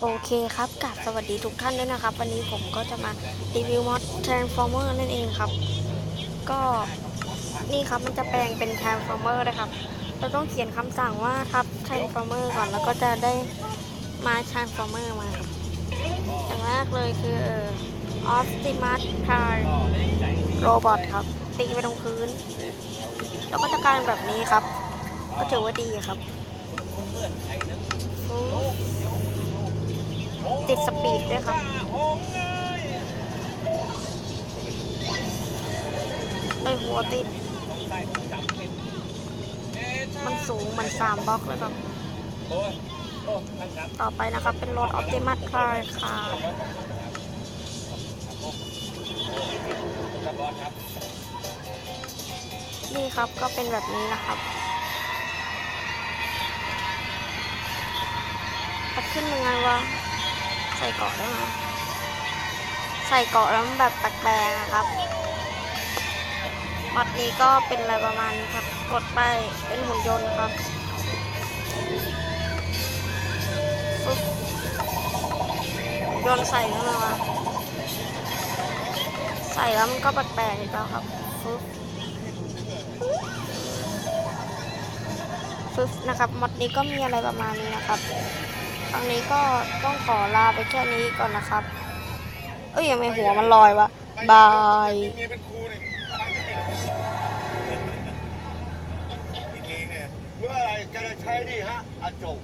โอเคครับกราบสวัสดีทุกท่านด้วยนะครับ วันนี้ผมก็จะมารีวิวมอด Transformer นั่นเองครับ ก็นี่ครับมันจะแปลงเป็น Transformer นะครับ เราต้องเขียนคำสั่งว่าทับ Transformer ก่อนแล้วก็จะได้มา Transformer มาครับอย่างแรกเลยคือออ Optimus Prime Robot ครับ ตีไปตรงพื้น แล้วก็จะกลายแบบนี้ครับ ก็ถือว่าดีครับ ติดสปีดด้วยครับไอหัวติด มันสูงมันสามบล็อกเลยครับโอ้ยโอ้ท่านต่อไปนะครับเป็นรถออ t ติมัสคาร์ค่ะครับบอสครับนี่ครับก็เป็นแบบนี้นะครับ ปัดขึ้นยังไงวะ ใส่เกาะได้ไหมใส่เกาะแล้วมันแบบแปลกๆนะครับมัดนี้ก็เป็นอะไรประมาณนี้ครับ กดไปเป็นหุ่นยนต์ครับปึ๊บหุ่นยนต์ใส่เข้ามาใส่แล้วมันก็แปลกๆอีกแล้วครับฟึบฟึบนะครับมอดนี้ก็มีอะไรประมาณนี้นะครับ ครั้งนี้ก็ต้องขอลาไปแค่นี้ก่อนนะครับ เอ้ยยังไม่หัวมันลอยวะบายมีเป็นครูนี่อีกทีเนี่ยเมื่อไหรแกจะใช้นี่ฮะอาจก